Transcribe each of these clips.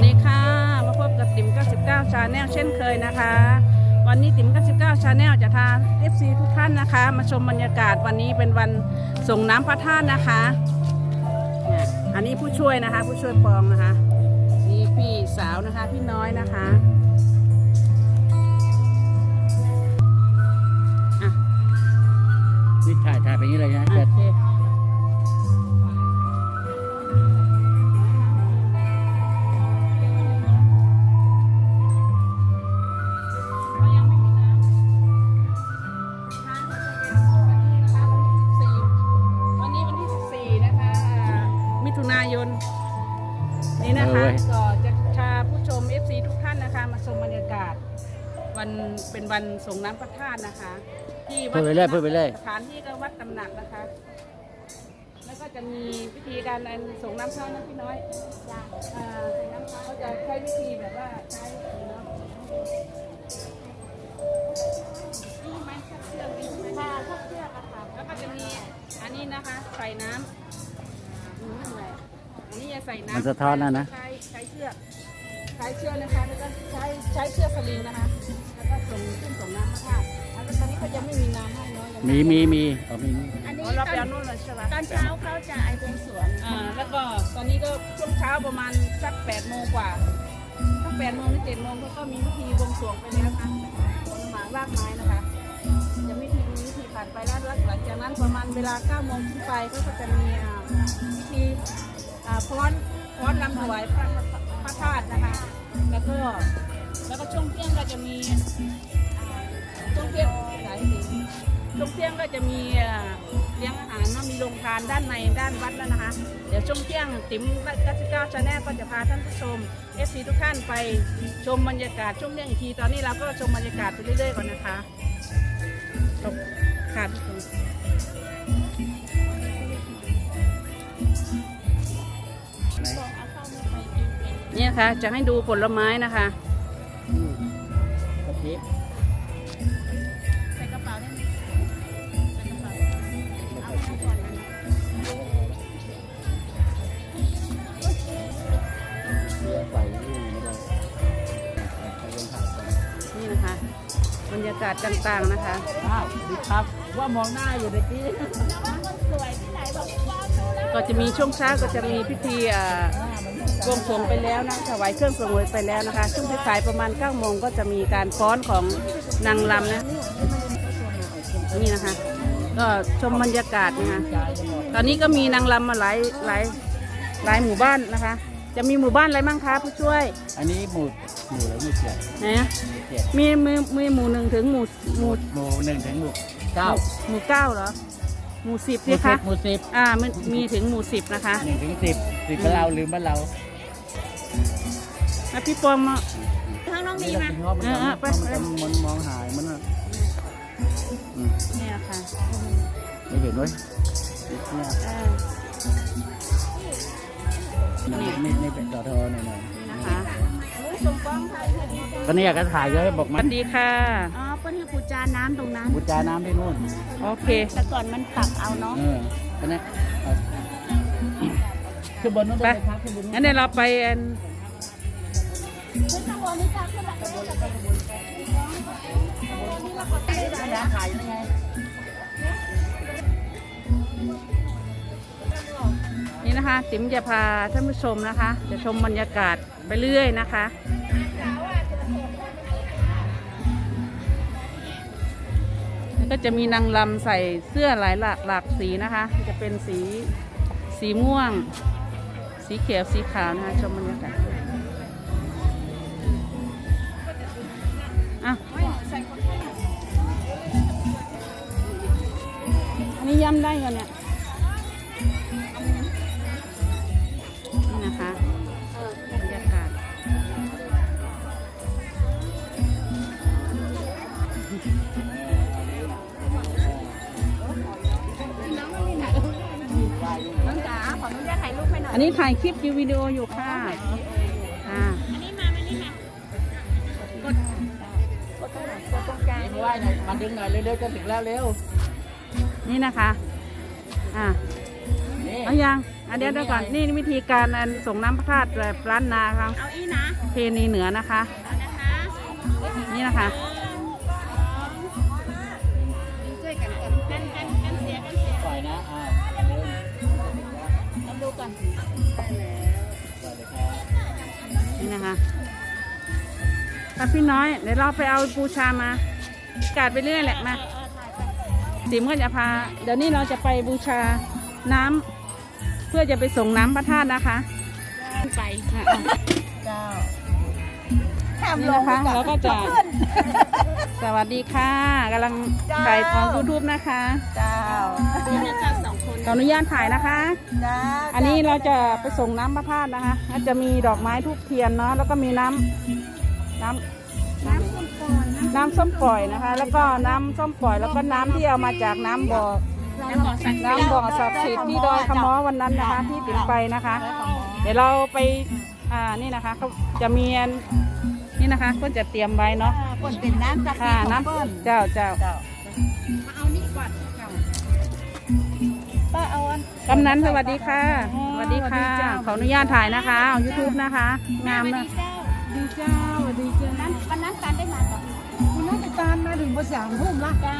วัสดีค่ะ มาพบกับติ๋ม 99 ชาแนลเช่นเคยนะคะ วันนี้ติ๋ม 99 ชาแนลจะพา FC ทุกท่านนะคะ มาชมบรรยากาศวันนี้เป็นวันส่งน้ำพระธาตุนะคะเนี่ยอันนี้ผู้ช่วยนะคะ ผู้ช่วยปองนะคะ นี่พี่สาวนะคะ พี่น้อยนะคะอะนี่ถ่ายถ่ายไปอย่างนี้เลยนะโอจะเค ถุนายน นี่นะคะก็จะพาผู้ชม FC ทุกท่านนะคะ มาชมบรรยากาศ วันเป็นวันส่งน้ำพระธาตุนะคะ ที่วัพูดไปเรื่อยพูดไปเรื่อย สถานที่ก็วัดตำหนักนะคะ แล้วก็จะมีวิธีการอันส่งน้ำพระนะพี่น้อยอ่าส่งน้ำพระเขาจะใช้วิธีแบบว่าใช้เนาะนี่ไม้ชักเชือกนี่ใช่ไหมค่ะชอบเชือกอะค่ะแล้วก็จะมีอันนี้นะคะใส่น้ำ อืมนั่นแหละอันนี้จะใส่น้ำมันสะท้อนนะนะ ใช้ใช้เชือกใช้เชือกนะคะแล้วก็ใช้ใช้เชือกสลิงนะคะแล้วก็ส่งขึ้นส่งน้ำมาค่ะแล้วตอนนี้เขาจะไม่มีน้ำให้เน้อยมีมีมีอ๋อมีมีอันนี้อ๋อเราตไปอเอานนู่นเลยใช่ไหมตอนเช้าเขาจะไอเป็นสวนอ่าแล้วก็ตอนนี้ก็ช่วงเช้าประมาณสักแปดโมงกว่าสักแปดโมงหรือเจ็ดโมงเขาก็มีพิธีบวงสรวงไปแล้วนะคะผลหมากรากไม้นะคะจะไม่มีวิธี ผ่านไปแล้วหลังจากนั้นประมาณเวลาเก้าโมงขึ้นไปก็จะมีพิธีฟ้อนฟ้อนรำถวายพระพระธาตุนะคะ แล้วก็แล้วก็ช่วงเที่ยงก็จะมีช่วงเที่ยงสายสิช่วงเที่ยงก็จะมีเลี้ยงอาหารนะมีโรงทานด้านในด้านวัดแล้วนะคะ เดี๋ยวช่วงเที่ยงติ๋มกัสก้าชาแนลก็จะพาท่านผู้ชมเอฟซีทุกท่านไปชมบรรยากาศช่วงเที่ยงอีกทีตอนนี้เราก็ชมบรรยากาศไปเรื่อยๆก่อนนะคะข อบค่ะทุกคนบอกเอาเข้าไม่ไปกินเองเนี่ยค่ะ จะให้ดูผลไม้นะคะอืมกะทิใส่กระเป๋าได้ไหมใส่กระเป๋าเอาเข้าก่อนนะเรือใส่นี่ไม่ได้ใส่ลงถ่ายก่อนนี่นะคะ บรรยากาศต่างๆนะคะอ้าวสวัสดีครับ ว่ามองหน้าอยู่ตะกี้แล้วว่าคนสวยที่ไหนบอกว้าวดูแล้วก็จะมีช่วงเช้าก็จะมีพิธีอ่าบวงสรวงไปแล้วนะถวายเครื่องสงวยไปแล้วนะคะ ช่วงสายๆประมาณ9ก้าโมงก็จะมีการฟ้อนของนางรำนะนี่นะคะ ก็ชมบรรยากาศนะคะตอนนี้ก็มีนางรำมาหลายหลายหลายหมู่บ้านนะคะ จะมีหมู่บ้านอะไรบ้างคะผู้ช่วยอันนี้หมู่หมู่หรือหมู่เจ็ดนะหมู่เจ็ดมีมีมีหมู่หนึ่งถึงหมู่หมู่หมู่หนึ่งถึงหมู่ เก้าหมู่เก้าเหรอ หมู่สิบหมู่สิสิคะบหมู่สิบอ่ามันมีถึงหมู่สิบนะคะหนึ่งถึงสิบสิบบ้านเราลืมบ้านเราแล้วพี่ปองมาข้างน้องดีนี่เรามาเป็นง้อมันเออเออไปมันจะมันมองหายมันอะอืมเนี่ยค่ะไม่เห็นเว้ยเนี่ยเออ นี่นี่นี่เป็นต่อทอหน่อยหน่อยนี่นะคะอุ้ยสมปองไทยพอดีจังก็เนี่ยก็ถ่ายก็ให้บอกสมัวัน สดีค่ะ อ๋อเปิ้ลให้ปูจาน้ำตรงนั้น บูจาน้ำที่นู่นโอเค แต่ก่อนมันตักเอาเนาะเออก็เนี่ยเอาขึ้นบนนู้นไปได้ไหมครับขึ้นบนนู้น งั้นเดี๋ยวเราไปอันขึ้นข้างบนนี่จ้าขึ้นแบบนี้จะไปขบวนไปนี่เราก็ไปได้ยาถ่ายยังไงนี่นะคะ ติ๋มจะพาท่านผู้ชมนะคะ จะชมบรรยากาศไปเรื่อยนะคะแล้ว ก็จะมีนางลำใส่เสื้อหลายหลากหลากสีนะคะ จะเป็นสีสีม่วง สีเขียวสีขาวนะคะชมบรรยากาศอะอันนี้ย้ำได้กันเนี่ย นนี้ถ่ายคลิปวิดีโออยู่ค่ะอ่าอันนี้มามานี่มาไม่ไหวหน่อยมาดึงหน่อยเร็วๆจะถึงแล้วเร็วนี่นะคะ อ่านี่เอายังนอะเดี๋ยวเดี๋ยวก่อนนี่วิธีการอันส่งน้ำพระธาตุแบบล้านนาครับเอาอีนะเพณีเหนือนะคะเอานะคะ นี่นะคะ ก่อนปล่อยเลยครับนี่นะคะถ้าพี่น้อย เดี๋ยวเราไปเอาปูชามา กาดไปเรื่อยแหละมาเออถ่ายไปติ๋มก็จะพา เดี๋ยวนี้เราจะไปบูชาน้ำเพื่อจะไปส่งน้ำพระธาตุนะคะ ไปอะเจ้านี่นะคะเราก็จะ สวัสดีค่ะกำลังถ่ายของยูทูบนะคะเจ้าขออนุญาตถ่ายนะคะ จ้าอันนี้เราจะไปส่งน้ำพระธาตุนะคะก็จะมีดอกไม้ทูบเทียนเนาะแล้วก็มีน้ำน้ำน้ำน้ำส้มปล่อยนะคะ แล้วก็น้ำส้มปล่อย แล้วก็น้ำที่เอามาจากน้ำบ่อน้ำบ่อศักดิ์สิทธิ์ที่ดอยคำม้อวันนั้นนะคะ ที่ติดไปนะคะ เดี๋ยวเราไปอ่านี่นะคะเขาจะมีอั นนี่นะคะก็จะเตรียมไว้เนาะคนเป็นน้ำจากค่ะน้เปิ้ลำเจ้าเจ้าเจ้ามาเอานี่ก่อนเจ้าป้าเอาอันกำนันสวัสดีค่ะสวัสดีค่ะขออนุญาตถ่ายนะคะเอา YouTube นะคะงามนะดีเจ้าดีเจ้านั้นวันนั้นการได้มากับคุณน้องไปตามมาถึงภาษาหุ่มละจ้า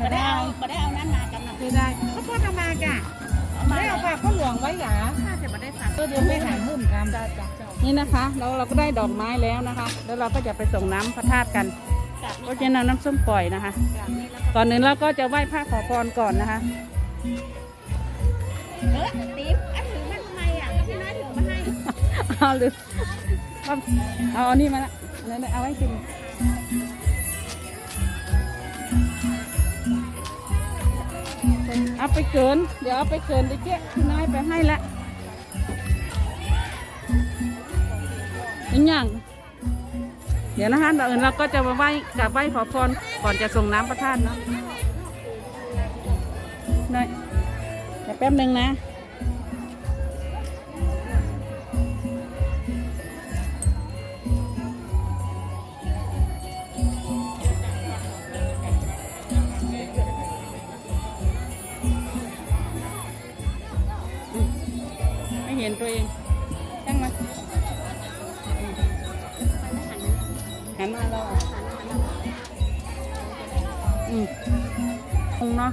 ก็ได้เอาก็ได้เอานั้นมากันนะไม่ได้เขาพ่อทำมากะเอามาไม่เอาฝากพ่อหลวงไว้หรอถ้าจะมาได้ฝากก็เดี๋ยวไม่หายมุ่นกันจ้าจ้าเจ้า นี่นะคะแล้วเราก็ได้ดอกไม้แล้วนะคะ แล้วเราก็จะไปส่งน้ำพระธาตุกันจากก็จะนำน้ำส้มปล่อยนะคะจากนี้แล้วก่อนอื่นเราก็จะไหว้พระขอพรก่อนนะคะ เออติ๊บอันถือมาทำไมอะก็พี่น้อยถือมาให้เอาหรือเอาเอาอันนี้มาละเนี่ยเอาไว้กินเอาไปเกิน เดี๋ยวเอาไปเกินไปเจ๊พี่น้อยไปให้ละ อีกอย่างเดี๋ยวนะคะเดี๋ยวอื่นเราก็จะมาไหว้กราบไหว้ขอพรก่อนจะส่งน้ำประทานเนาะหน่อยเดี๋ยวแป๊บหนึ่งนะไม่เห็นตัวเอง หันมาเราอะอืมคงเนาะ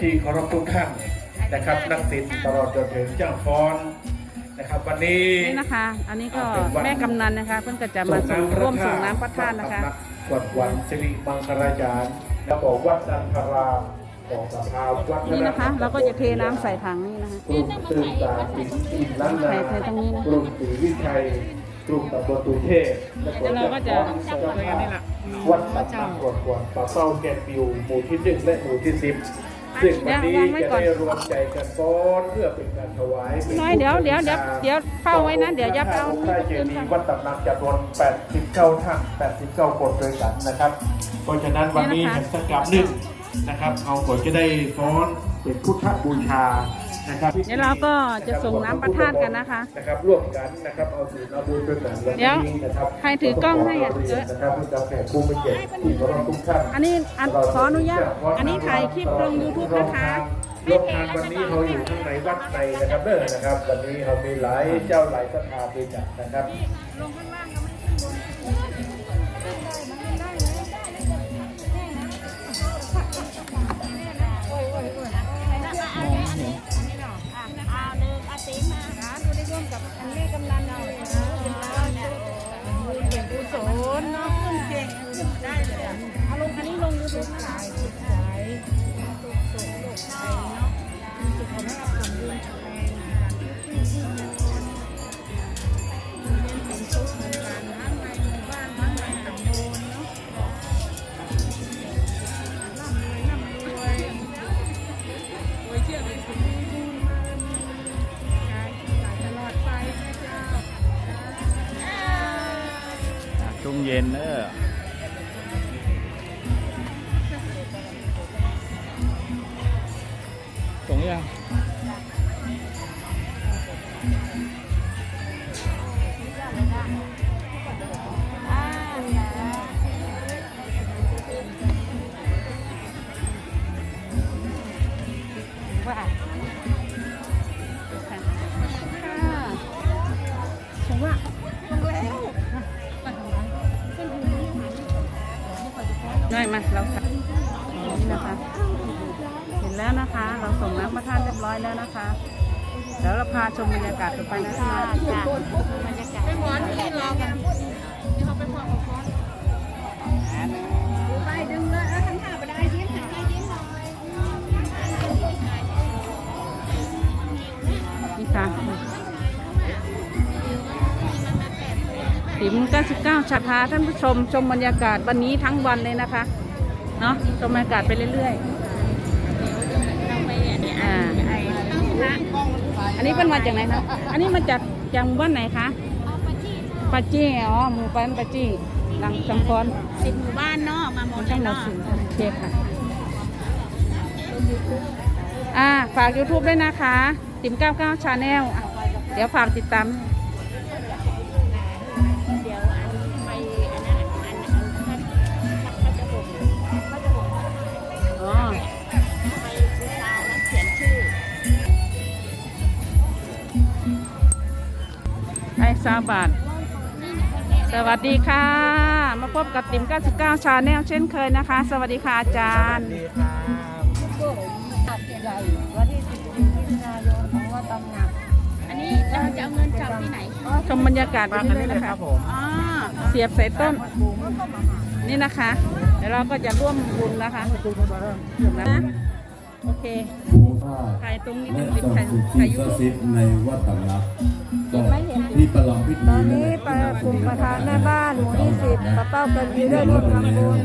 ที่เคารพทุกท่านนะครับนักศิลป์ตลอดจนถึงเจ้าฟ้อนนะครับ วันนี้นี่นะคะ อันนี้ก็แม่กำนันนะคะเพิ่งก็จะมาส่งร่วมส่งน้ำพระธาตุนะคะกวดวันสิริมังคลาจารย์แล้วบอกวัดนันทรามของสภาวัดนี่นะคะเราก็จะเทน้ำใส่ถังนี่นะคะกลุ่มตื่นตาปิดอินล้านนาใส่ใส่ตรงนี้นะกลุ่มศรีวิชัยกลุ่มตำบลตุเทพและเดี๋ยวเราก็จะเจ้าภาพวัดตัดน้ำกวดกวนป่าเป้าแกนบิวหมู่ที่หนึ่งและหมู่ที่สิบ ซึ่งวันนี้จะได้รวมใจกันฟ้อนเพื่อเป็นการถวายป็น้อยเดี๋ยวเดี๋ยวเดี๋ยวเดี๋ยวเฝ้าไว้นะเดี๋ยวยับเอาพนี่ระไปเจคืนดีค่ะย์วัดตำนานจำนวน89ท่าน89คนด้วยกันนะครับ เพราะฉะนั้นวันนี้นี่เห็นะคะนสักกับหนึ่งนะครับ เอาก็จะได้ฟ้อนเป็นพุทธบูชา นะครับเดี๋ยวเราก็จะส่งน้ำประทานกันนะคะนะครับร่วมกันนะครับเอาสูตรเอาบุญด้วยกันและเดี๋ยวนี้นะครับใครถือกล้องให้อะเรียนนะครับเพื่อจะแผ่ผู้เป็นเกียรติที่เคารพทุกท่านอันนี้อันขออนุญาตอันนี้ถ่ายคลิปลง YouTube นะคะโรงทานวันนี้เราอยู่ข้างในวัดในนะครับเด้อนะครับวันนี้เรามีหลายเจ้าหลายสถาบริจาคนะครับเอา ร่วมกับอันแม่กำนันเราเลยนะบุญเก่งกุศลเนาะขึ้นเก่งได้เลยอะเอาลงอันนี้ลงยูทูขายขายสุขสุขใจเนาะสุขภาพสมบูรณ์แข็งแรงเป็นชุดเหมือนกันนะ มเย็นเออตรงยัง 59ชาพาท่านผู้ชมชมบรรยากาศวันนี้ทั้งวันเลยนะคะ เนาะชมบรรยากาศไปเรื่อยๆอันนี้เป็นมาจากไหนคะอันนี้มาจากจังหวัดไหนคะปาจี้อ๋อหมู่บ้านปาจี้ลังจังพรสิบหมู่บ้านเนาะมาหมดเลยเนาะโอเคค่ะอ่าฝาก YouTube ด้วยนะคะติ๋มเก้าชาแนลเดี๋ยวฝากติดตาม ไอ้ซาบาท สวัสดีค่ะ มาพบกับติ๋ม99 Channel เช่นเคยนะคะ สวัสดีค่ะอาจารย์วันที่สิบสี่มิถุนายนของวัดตำหนัก อันนี้เราจะเอาเงินจากที่ไหนชมบรรยากาศวันนี้เลยนะคะอ๋อเสียบใส่ต้น นี่นะคะ เดี๋ยวเราก็จะร่วมบุญนะคะนะโอเคภูผ้าถ่ายตรงนี้และเป็นศัถ่ากยดิ์สิทธิ์ถ่ายที่ยูศักทูบดิ์สิทธิ์ในวัดตำรับก็ ที่ประลองพิธีตอนนี้ประกลุ่มประธานแม่บ้านหมู่ที่สิบป้าเป้ากันดีได้ร่วมทำบุญ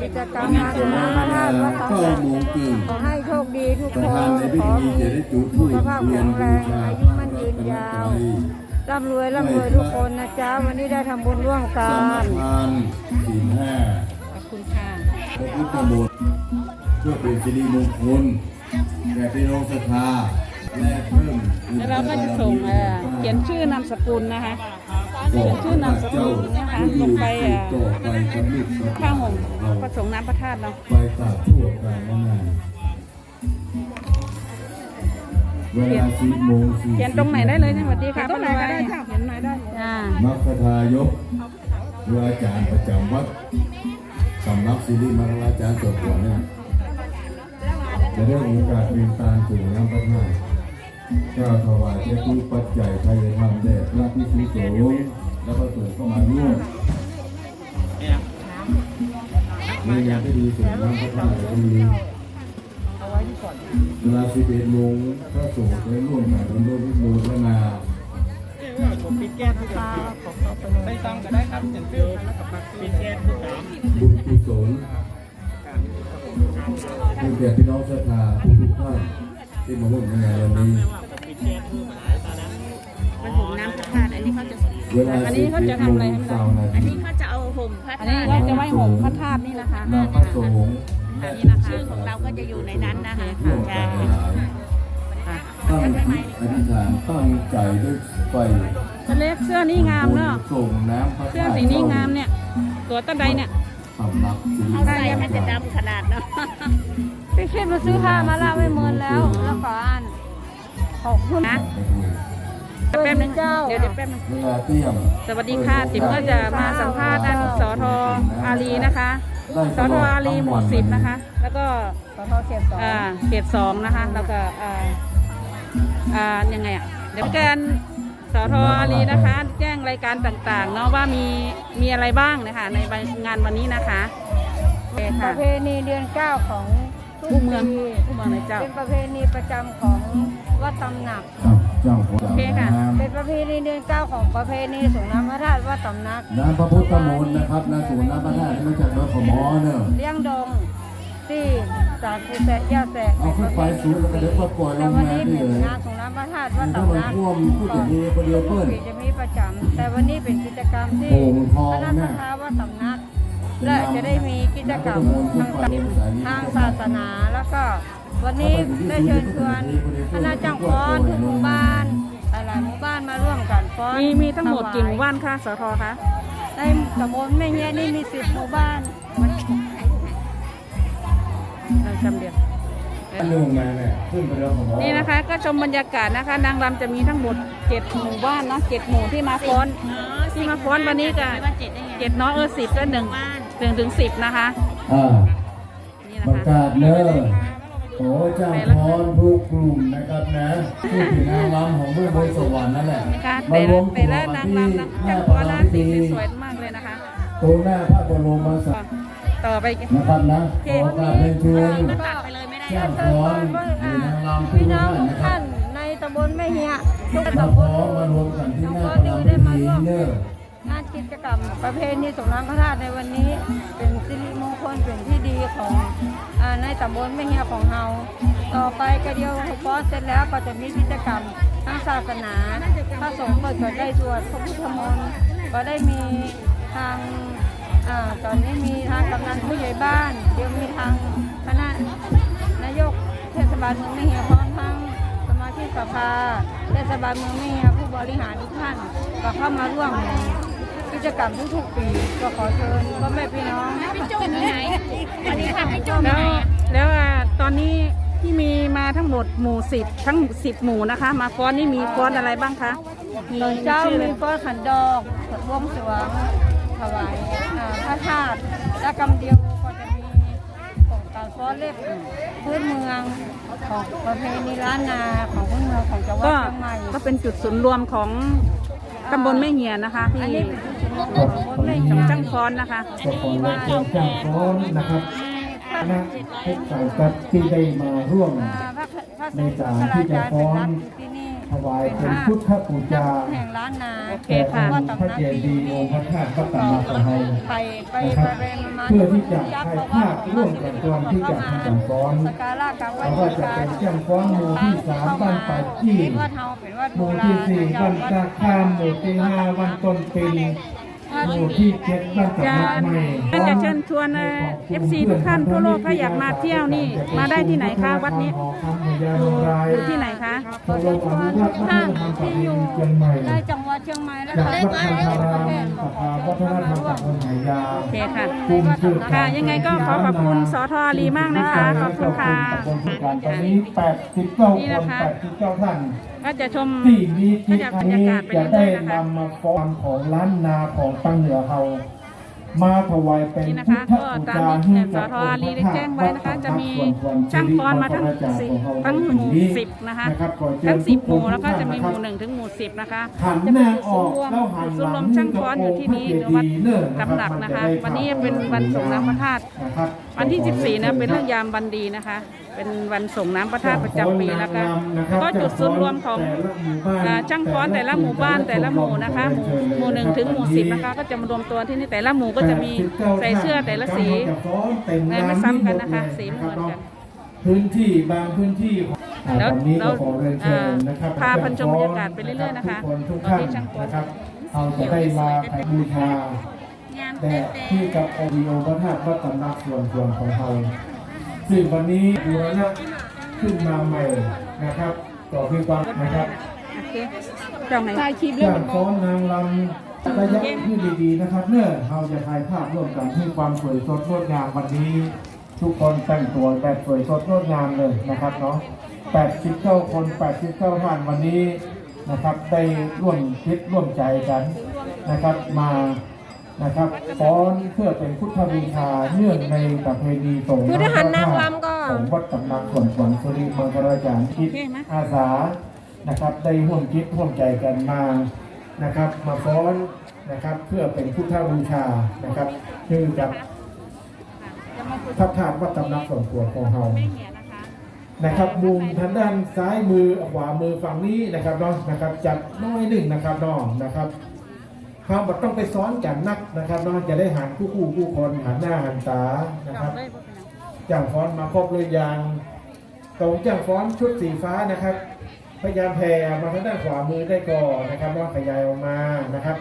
กิจกรรมงานถึงน้ำพระธาตุวัดตำหเก้านักโมงครึ่งขอให้โชคดีทุกประคธานนในพิขอธีมีจะได้จุดธูสุปขภาพเทียแข็นงแรบูงชาอายุพระมั่นรัยืนตนยาตวรัยร่ำรวยร่ำรวยทุกคนนะจ๊ะวันนี้ได้ทำบุญร่วมกัสมนทานศีลห้าขอบคุณค่ะพระพุทธมนต์เพื่อเป็นสิริมงคลแก่พี่น้องศรัทธา และเพิ่มแล้วเราก็จะส่งเอ่อเขียนชื่อนามสกุลนะคะเขียนชื่อนามสกุลนะคะลงไปเอ่อต่อไปกับลูกกับข้าวห่มเราผสมน้ำพระธาตุเนาะไปตากทั่วกลางนานาเวลาสิบโมงสี่เขียนตรงไหนได้เลยนะสวัสดีค่ะตรงไหนก็ได้ค่ะเขียนไหนได้อ่ามัคคทายกหรืออาจารย์ประจำวัดสำนักสิริมัคคราจารย์สดหัวเนี่ยจะได้โอกาสเป็นการถึงน้ำพระธาตุ เจ้าถวายเจ้าทุกปัจจัยไทยในธรรมแด่พระพิสุสงฆ์แล้วก็ถูกเข้ามาร่วมในงานที่ดีส่งน้ำพระธาตุก็มีเวลาสิบเอ็ดโมงพระสงฆ์ได้ร่วมกันร่วมพิบูรณาบุญกุศลให้แก่พี่น้องศรัทธาทุกท่าน ที่มาร่วมในงานวันนี้เป็นห่มน้ำพระธาตุอันนี้เขาจะเวลาอันนี้เขาจะทำอะไรให้มันสาวนาอันทีนี้เขาจะเอาห่มพระอันธานี้ตุเราจะไว้ห่มพระธาตุนี่นะคะนามพระสงฆ์อันนี้นะคะชื่อของเราก็จะอยู่ในนั้นนะคะร่วมใช่กันหลายค่ะตั้งจิตอธิษฐานตั้งใจด้วยไฟทะเลเสื้อนี่งามเนาะส่งน้ำพระเสื้อธาตุสีนี้งามเนี่ย ตัวต้นใดเนี่ยสำนักสิริเขาใส่มันจะดำขนาดเนาะ ไปคลิปมาซื้อผ้ามาละไม่เมินแล้ว แล้วขออ่านขอบคุณนะแป๊บนึงเดี๋ยวเดี๋ยวแป๊บนึงเวลาเที่ยงสวัสดีค่ะติ๋มก็จะมาสัมภาษณ์ท่านสอทอารีนะคะสอทอารีหมู่สิบนะคะ แล้วก็ขอโทษเขตสองอ่าเขตสองนะคะ แล้วก็อ่าอ่ายังไงอะเดี๋ยวแกนสทอารีนะคะ แจ้งรายการต่างๆเนาะว่ามีมีอะไรบ้างนะคะในงานวันนี้นะคะโอเคปค่ะระเพณีเดือนเก้าของ ทุกผู้เมืองปีผู้เมืองไหนเจ้า เป็นประเพณีประจำของวัดตำหนักกับเจ้าของโอเคค่ะ น้ำเป็นประเพณีเดือนเก้าของประเพณีสงฆ์น้ำพระธาตุวัดตำหนักน้ำพระพุทธมนต์นะครับน้ำสูนน้ำพระธาตุที่มาจากวัดขมอเนอะเลี้ยงดงที่สารภูแสะย่าแสะเอาขึ้นไปสูงแล้วก็เดี๋ยวก็ปล่อยลแต่งวันมานี้ได้เป็นเลยงานของน้ำพระธาตุวัดถ้าตำมันนักท่วมพูดอย่างนี้คนเดียวเพิ่นจะมีประจำแต่วันนี้เป็นกิจกรรมที่โอ่งทองคณะเนี่ยทาวัดสำนัก และจะได้มีกิจกรรมทางทางศาสนาแล้วก็วันนี้ได้เชิญชวนคณะจ้างฟ้อนทุกหมู่บ้านหลายๆหมู่บ้านมาร่วมกันฟ้อนมีมีทั้งหมดกี่หมู่บ้านคะสทคะในตำบลแม่เฮียนี่มีสิบหมู่บ้านนางจำเดียวลงมาเนี่ยขึ้นไปเรือของหมอนี่นะคะก็ชมบรรยากาศนะคะ นางรำจะมีทั้งหมดเจ็ดหมู่บ้านเนาะเจ็ดหมู่ที่มาฟ้อนที่มาฟ้อนวันนี้ก็ว่าเจ็ดได้ไงเจ็ดเนาะเออสิบก็หนึ่ง บ้านถึงถึงสิบนะคะ อ่านี่นะประคะกาศเนอขอเจ้าพรทุกกลุ่มนะครับนะผู้ถึงนางรำของเมืองบนสวรรค์นั่นแหละนะคะมาแต่รละวมแต่ตัวละกันนางที่รำนะหน้าจังพฟ้อระนนะพิสีธีสวยมากเลยนะคะ ตรงหน้าพระบรมศาต่อไปนะครับนะขอกราบเรียนเชิญก็ตัดไปเลยไม่ได้ เจ้าพรหรือนางรำทุพี่กน้องท่านทุกนะครับท่านในตำบลแม่เฮียทุกมาตำพบร้ลอมมารวมกันที่หน้าพระพิธีเนอ งานกิจกรรมประเพณีสงน้ำพระธาตุในวันนี้ เป็นสิริมงคลเป็นที่ดีของอในตำบลแม่เฮียของเราต่อไปก็เดียวพอเสร็จแล้วก็จะมีกิจกรรมทางศาสนาพระสงฆ์เปิดก็ได้สวดพระพุทธมนต์ก็ได้มีทางอ่าตอนนี้มีทางกำนันผู้ใหญ่บ้านเดี๋ยวมีทางคณะนายกเทศบาลเมืองแม่เฮียพร้อมทั้งสมาชิกสภาเทศบาลเมืองแม่เฮียผู้บริหารทุกท่านก็เข้ามาร่วม จกรรมทุกๆปีก็ขอเชิญพ่อแม่พี่น้องพี่จุ่มอยู่ไหนสวัสดีค่ะพี่จุ่มอแล้ยู่วไหนอะแล้วอ่าตอนนี้ที่มีมาทั้งหมดหมู่สิบทั้งสิบหมู่นะคะ มาฟ้อนนี่มีฟ้อนอะไรบ้างคะมีตอนเช้าชื่อเลมียก้อนขันดอกบวงสรวงถวายอ่าพระธาตุและกำเดียวก็จะมีของการฟ้อนเล็บพื้นเมืองของประเพณีล้านนาของพื้นเมืองของจังหวัดก็เชียงใหม่ก็เป็นจุดศูนย์รวมของตำบลแม่เหียนนะคะที่อันนี้เป็นจุด ชุมนุมของคนแม่ขเหีองยจ้างฟ้อนนะคะก็ขอเรียนเชิญเจ้าฟ้อนนะครับคณะทุกสายกัดที่ได้มาร่วมอ่าพระพระในการที่จะฟ้อนเป็นรับอยู่ที่นี่ถวายเป็นพุทธปูชาแห่งล้านนาโอเคแก่ค่ะองค์พระเจดีย์องค์พระธาตุพระตำหนักของเราไปไปนะครับไปมาเพื่อที่จะให้ภาคร่วมกันก่อนที่จะทำการฟ้อนสการะกราบไหว้เราก็จะเป็นเจ้าฟ้อนหมู่ที่สามบ้านป่าจี้เป็นวัดเฮาเป็นวัดหโบมู่ราที่ณสี่บ้านตาข้ามหมู่ที่ห้าบ้านต้นปิน หมู่ที่เจ็ดบ้านตะจะนักใหม่ก็จะเชิญชวนเอฟซีทุกท่านทั่วโลกถ้าอยากมาเที่ยวนี่ มาได้ที่ไหนคะวัดนี้อยู่ที่ไหนคะชมรมอนุรักษ์วัฒนธรรมประเพณีเชียงใหม่ในจังหวัด เชียงใหม่และจากต่างวัดประคันเทธารมสภาวัฒนธรรมตำบลไหยาโอเคค่ะกลุ่มสืบค่ะ ยังไงก็ขอขอบคุณสทรีมากนะคะ ขอบคุณค่ะ ตอนนี้89นี่คนะคะ89ท่าน ก็จะชมที่นี้ก็ที่จะบรอันรยานี้กาศไปจะเรื่ได้อยๆนะคะ นำมาฟ้อนของล้านนาของตังเหนือเฮา มาถวายเป็นนี่นะพุคะทธก็บูตามชาที่ให้สกับทองค์รีพระได้ธาแจ้ตุงไว้นะคะ จะมีวัดช่างฟ้อนมาทั้งพระสิบของเราทั้งหมู่นี้สิบนะคะรับขอเชิญทั้งสิบหมู่ทุกคนแล้วก็จะมีหมู่ทุกหท่านนึ่งถึงหมู่สิบนะคะหันจะหเป็นน้าอศูอนกย์รวมแล้วหันศูนย์หรลัวงมช่างฟ้อนอยู่ที่นี่วัดกำหนักนะคะ วันนี้เป็นวันส่งน้ำพระธาตุนะครับวันที่ 14นะเป็นเรื่องยามวันดีนะคะ เป็นวันส่งน้ำพระธาตุประจำปีนะคะ ก็จุดศูนย์รวมของอ่าช่างฟ้อนแต่ละหมู่บ้านแต่ละหมู่นะคะหมู่หมู่หนึ่งถึงหมู่สิบนะคะ ก็จะมารวมตัวที่นี่แต่ละหมู่ก็จะมีใส่เสื้อแต่ละสีไม่ซ้ำกันนะคะ สีไม่เหมือนกันพื้นที่บางพื้นที่ของอ่าแล้ววันนี้แล้ก็วขอเรียนเชิญนะครับพาพันชมบรรยากาศไปเรื่อยๆนะคะทุกคนทุกตอนท่านที่ช่างฟ้อนนะครับเราจะได้มาแผ่บูชางามแต่เต็มที่กับองค์องค์พระธาตุวัดตำหนักส่วนส่วนของเรา ซึ่งวันนี้บูรณะขึ้นมาใหม่นะครับ ต่อคือความนะครับโอเคจ้องไหนถ่ายคลิปจากฟ้อนนางรำระยะที่ดีๆนะครับเนื่อเราจะถ่ายภาพร่วมกันให้ความสวยสดงดงามวันนี้ ทุกคนแต่งตัวแบบสวยสดงดงามเลยนะครับเนาะ89 คน 89ท่านวันนี้นะครับได้ร่วมคิดร่วมใจกันนะครับมา นะครับฟ้อนเพื่อเป็นพุทธบูชาเนื่องในประเพณีสงฆ์คือทหารนางรำก็ของวัดตำหนักส่วนสวนสุริมังคลาจารย์คิดอาสานะครับได้ร่วมคิดร่วมใจกันมานะครับ มาฟ้อนนะครับเพื่อเป็นพุทธบูชานะครับชื่อกับจะมาฝึกพระธาตุวัดตำหนักส่วนตัวของเฮาไม่เหียนะคะนะครับมุมทางด้านซ้ายมือขวามือฝั่งนี้นะครับเนาะนะครับจัดน้อยหนึ่งนะครับน้องนะครับ เขาบอกต้องไปซ้อนกันนักนะครับเนาะจะได้หันคู่คู่คู่คนหันหน้าหันตานะครับจำได้ปะเป็นยังจ้างฟ้อนมาครบเลยยางตรงจ้างฟ้อนชุดสีฟ้านะครับ พยายามแผ่มาทางด้านขวามือได้ก่อนนะครับแล้วขยายออกมานะครับ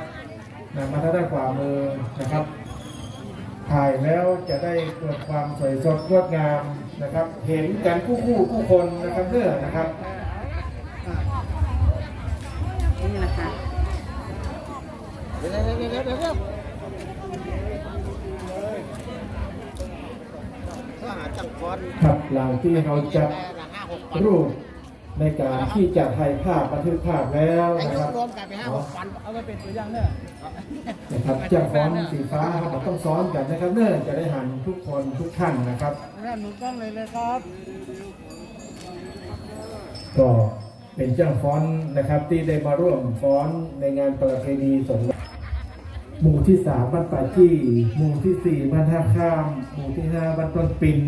นะมาทางด้านขวามือนะครับ ถ่ายแล้วจะได้เกิดความสวยสดงดงามนะครับ เห็นกันคู่คู่คู่คนนะครับเด้อนะครับ ครับหลังที่เราจัดรูปในการที่จะถ่ายภาพบันทึกภาพแล้วนะครับรวมกันไปห้าหกวันเอาไปเป็นตัวอย่างเนี่ยนะครับจ้าฟ้อนสีฟ้าครับต้องซ้อนกันนะครับเนื่อจะได้หันทุกคนทุกท่านนะครับแม่หนูกล้องเลยเลยครับก็เป็นเจ้าฟ้อนนะครับที่ได้มาร่วมฟ้อนในงานประเพณีสงฆ์ หมู่ที่สามบ้านป่าจี้หมู่ที่สี่บ้านท่าข้าม หมู่ที่ห้าบ้านต้นปิน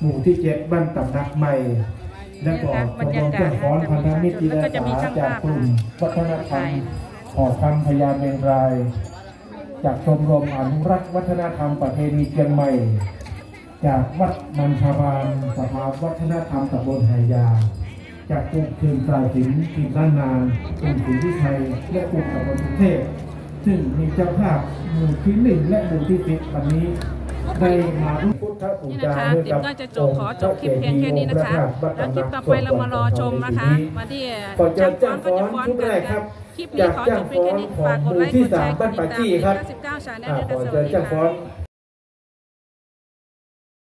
หมู่ที่เจ็ดบ้านตำนักใหม่ และก็ชมรมเจ้าฟ้อนพันธมิตรจิตอาสาจากกลุ่มวัฒนธรรมหอคำพยาเมงราย จากชมรมอนุรักษ์วัฒนธรรมประเพณีเชียงใหม่ จากวัดนันทารามสภาวัฒนธรรมตำบลไหยาจากกลุ่มคืนสายสินทีมล้านนานกลุ่มศรีวิชัยและกลุ่มตำบลกรุงเทพ ซึ่งมีเจ้าภาพหมู่ที่หนึ่งและหมู่ที่สิบวันนี้ได้มาร่วมพุทธบูนี่ชานะคะด้วยติ๋กัมบก็จะจบขอจบคลิปเพียงแค่นี้นะคะ แล้วคลิปต่อไปเรามารอชมนะคะมาที่ก่อนจะจ้าจ้างงฟ้ฟ้ออนนก็จะฟ้อนชุดกัแรนกครับคลิปนี้ขอจบเพียงแค่นี้ฝากกดไลค์กดแชร์กดติดตามอ่าก่อนจะจ้างฟ้อน99ชาแนลอ่าด้วยก่นะอนสวัจะสดีจ้างฟ้อค่ะน